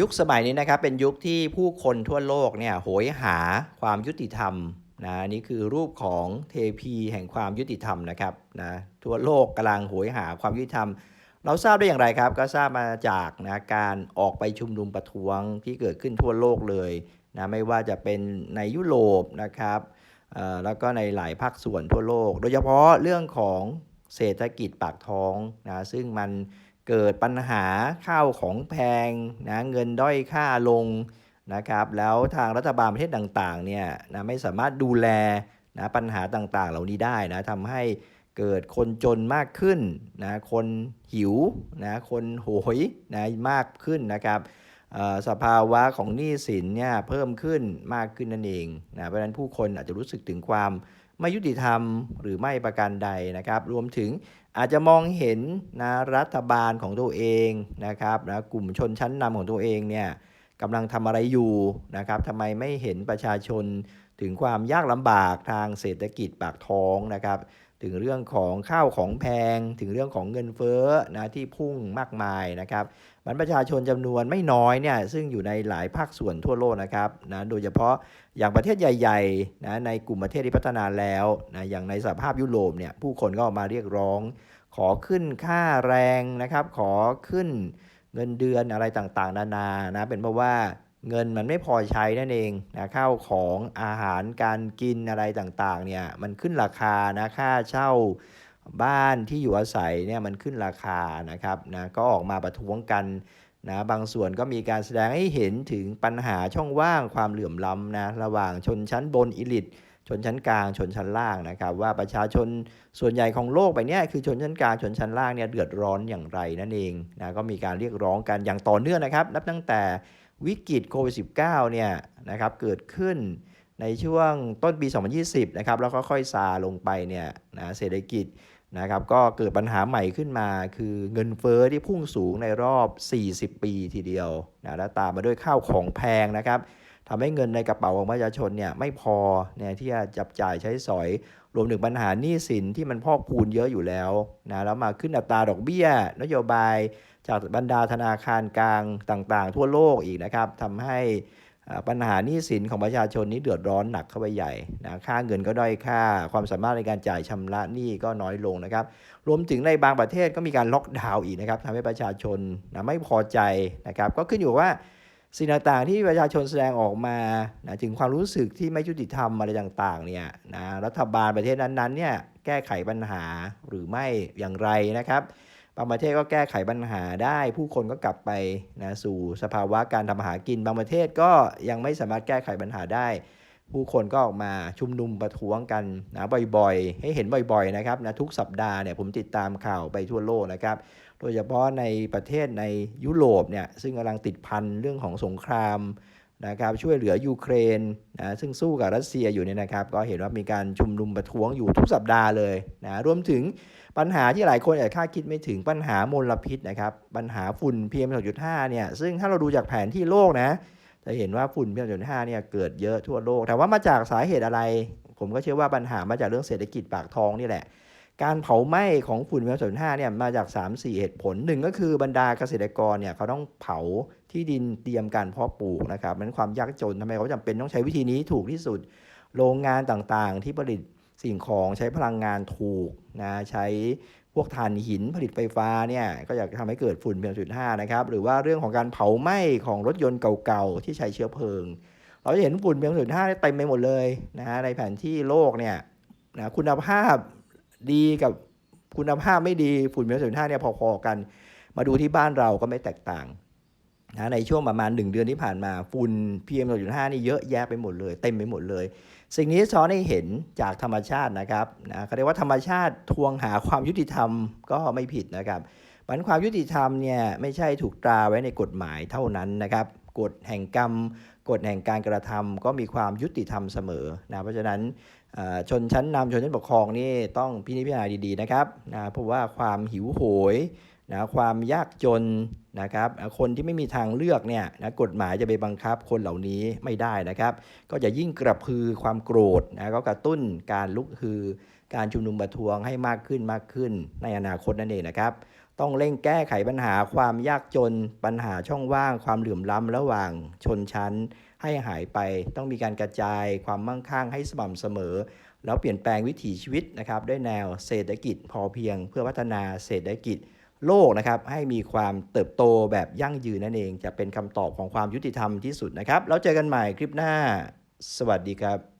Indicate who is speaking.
Speaker 1: ยุคสมัยนี้นะครับเป็นยุคที่ผู้คนทั่วโลกเนี่ยโหยหาความยุติธรรมนะนี่คือรูปของเทพีแห่งความยุติธรรมนะครับนะทั่วโลกกำลังโหยหาความยุติธรรม เราทราบได้อย่างไรครับ ก็ทราบมาจากนะการออกไปชุมนุมประท้วงที่เกิดขึ้นทั่วโลกเลยนะไม่ว่าจะเป็นในยุโรปนะครับเอ่อแล้วก็ในหลายภาคส่วนทั่วโลก โดยเฉพาะเรื่องของเศรษฐกิจปากท้องนะซึ่งมัน เกิดปัญหาข้าวของแพงนะเงินด้อยค่าลงนะครับแล้วทางรัฐบาลประเทศต่างๆเนี่ยนะไม่สามารถดูแลนะปัญหาต่างๆ เหล่านี้ได้นะทำให้เกิดคนจนมากขึ้นนะคนหิวนะคนโหยนะมากขึ้นนะครับอ่อสภาวะของหนี้สินเนี่ยเพิ่มขึ้นมากขึ้นนั่นเองนะเพราะฉะนั้นผู้คนอาจจะรู้สึกถึงความไม่ยุติธรรมหรือไม่ประการใดนะครับ รวมถึง อาจจะมองเห็นนะรัฐบาลของตัวเองนะครับนะกลุ่มชนชั้นนำของตัวเองเนี่ยกำลังทำอะไรอยู่นะครับทำไมไม่เห็นประชาชนถึงความยากลำบากทางเศรษฐกิจปากท้องนะครับ ถึงเรื่องของข้าวของแพง ถึงเรื่องของเงินเฟ้อนะที่พุ่งมากมายนะครับมันประชาชนจำนวนไม่น้อยเนี่ยซึ่งอยู่ในหลายภาคส่วนทั่วโลกนะครับนะโดยเฉพาะอย่างประเทศใหญ่ๆนะในกลุ่มประเทศที่พัฒนาแล้วนะอย่างในสหภาพยุโรปเนี่ยผู้คนก็ออกมาเรียกร้อง ขอขึ้นค่าแรงนะครับ ขอขึ้นเงินเดือนอะไรต่างๆ นานานะเป็นเพราะว่า เงินมันไม่พอใช้นั่นเองนะข้าวของอาหารการกินอะไรต่างๆเนี่ยมันขึ้นราคานะค่าเช่าบ้านที่อยู่อาศัยเนี่ยมันขึ้นราคานะครับนะก็ออกมาประท้วงกันนะบางส่วนก็มีการแสดงให้เห็นถึงปัญหาช่องว่างความเหลื่อมล้ำนะระหว่างชนชั้นบนอิลิทชนชั้นกลางชนชั้นล่างนะครับว่าประชาชนส่วนใหญ่ของโลกไปเนี้ยคือชนชั้นกลางชนชั้นล่างเนี่ยเดือดร้อนอย่างไรนั่นเองนะก็มีการเรียกร้องกันอย่างต่อเนื่องนะครับ นับตั้งแต่ วิกฤตโควิด -19 เนี่ยนะครับเกิดขึ้นในช่วงต้นปี 2020 นะครับแล้วก็ค่อยซาลงไปเนี่ยนะเศรษฐกิจนะครับก็เกิดปัญหาใหม่ขึ้นมา คือเงินเฟ้อที่พุ่งสูงในรอบ 40 ปีทีเดียวนะแล้วตามมาด้วยข้าวของแพงนะครับทำให้เงินในกระเป๋าของประชาชนเนี่ยไม่พอเนี่ยที่จะจับจ่ายใช้สอย รวมถึงปัญหาหนี้สินที่มันพอกพูนเยอะอยู่แล้วนะแล้วมาขึ้นอัตราดอกเบี้ย นโยบาย จากบรรดาธนาคารกลางต่างๆ ทั่วโลกอีกนะครับทำให้ปัญหาหนี้สินของประชาชนนี้เดือดร้อนหนักเข้าไปใหญ่นะค่าเงินก็ด้อยค่า ความสามารถในการจ่ายชำระหนี้ก็น้อยลงนะครับ รวมถึงในบางประเทศก็มีการล็อกดาวน์อีกนะครับทำให้ประชาชนนะไม่พอใจนะครับ ก็ขึ้นอยู่ว่าสิ่งต่างๆที่ประชาชนแสดงออกมานะถึงความรู้สึกที่ไม่ยุติธรรมอะไรต่างๆเนี่ยนะรัฐบาลประเทศนั้นๆเนี่ยแก้ไขปัญหาหรือไม่อย่างไรนะครับ บางประเทศก็แก้ไขปัญหาได้ ผู้คนก็กลับไปนะสู่สภาวะการทำมาหากิน บางประเทศก็ยังไม่สามารถแก้ไขปัญหาได้ ผู้คนก็ออกมาชุมนุมประท้วงกันนะบ่อยๆ ให้เห็นบ่อยๆนะครับนะทุกสัปดาห์เนี่ยผมติดตามข่าวไปทั่วโลกนะครับ โดยเฉพาะในประเทศในยุโรปเนี่ยซึ่งกำลังติดพันเรื่องของสงคราม นะครับช่วยเหลือยูเครนนะซึ่งสู้กับรัสเซียอยู่เนี่ยนะครับ ก็เห็นว่ามีการชุมนุมประท้วงอยู่ทุกสัปดาห์เลยนะรวมถึงปัญหาที่หลายคนอาจจะคาดคิดไม่ถึงปัญหามลพิษนะครับปัญหาฝุ่น PM 2.5เนี่ยซึ่งถ้าเราดูจากแผนที่โลกนะจะเห็นว่าฝุ่น PM 2.5เนี่ยเกิดเยอะทั่วโลก แต่ว่ามาจากสาเหตุอะไร ผมก็เชื่อว่าปัญหามาจากเรื่องเศรษฐกิจปากท้องนี่แหละ การเผาไหม้ของฝุ่น PM2.5 เนี่ยมาจาก 3-4 เหตุผลหนึ่งก็คือบรรดาเกษตรกรเนี่ยเขาต้องเผาที่ดินเตรียมการเพาะปลูกนะครับมันความยากจนทำไมเขาจำเป็นต้องใช้วิธีนี้ถูกที่สุด โรงงานต่างๆ ที่ผลิตสิ่งของใช้พลังงานถูกนะใช้พวกถ่านหินผลิตไฟฟ้าเนี่ยก็อยากทำให้เกิดฝุ่น PM2.5 นะครับหรือว่าเรื่องของการเผาไหม้ของรถยนต์เก่าๆที่ใช้เชื้อเพลิง เราจะเห็นฝุ่น PM2.5 เต็มไปหมดเลยนะฮะในแผนที่โลกเนี่ยนะคุณภาพ ดีกับคุณภาพไม่ดีฝุ่น PM2.5 เนี่ยพอๆกัน มาดูที่บ้านเราก็ไม่แตกต่างนะในช่วงประมาณ 1 เดือนที่ผ่านมาฝุ่น PM2.5 นี่เยอะแยะไปหมดเลย เต็มไปหมดเลย สิ่งนี้สอนให้เห็นจากธรรมชาตินะครับนะเขาเรียกว่าธรรมชาติทวงหาความยุติธรรมก็ไม่ผิดนะครับ มันความยุติธรรมเนี่ยไม่ใช่ถูกตราไว้ในกฎหมายเท่านั้นนะครับกฎแห่งกรรมกฎแห่งการกระทำก็มีความยุติธรรมเสมอนะเพราะฉะนั้นชนชั้นนำชนชั้นปกครองนี่ต้องพินิจพิจารณาดีๆนะครับนะเพราะว่าความหิวโหยนะความยากจนนะครับคนที่ไม่มีทางเลือกเนี่ยนะกฎหมายจะไปบังคับคนเหล่านี้ไม่ได้นะครับ ก็จะยิ่งกระพือความโกรธนะก็กระตุ้นการลุกฮือ การชุมนุมประท้วงให้มากขึ้นมากขึ้นในอนาคตนั่นเองนะครับ ต้องเร่งแก้ไขปัญหาความยากจน ปัญหาช่องว่าง ความเหลื่อมล้ำระหว่างชนชั้น ให้หายไป ต้องมีการกระจายความมั่งคั่งให้สม่ำเสมอ แล้วเปลี่ยนแปลงวิถีชีวิตนะครับด้วยแนวเศรษฐกิจพอเพียง เพื่อพัฒนาเศรษฐกิจโลกนะครับให้มีความเติบโตแบบยั่งยืนนั่นเอง จะเป็นคำตอบของความยุติธรรมที่สุดนะครับ แล้วเจอกันใหม่คลิปหน้า สวัสดีครับ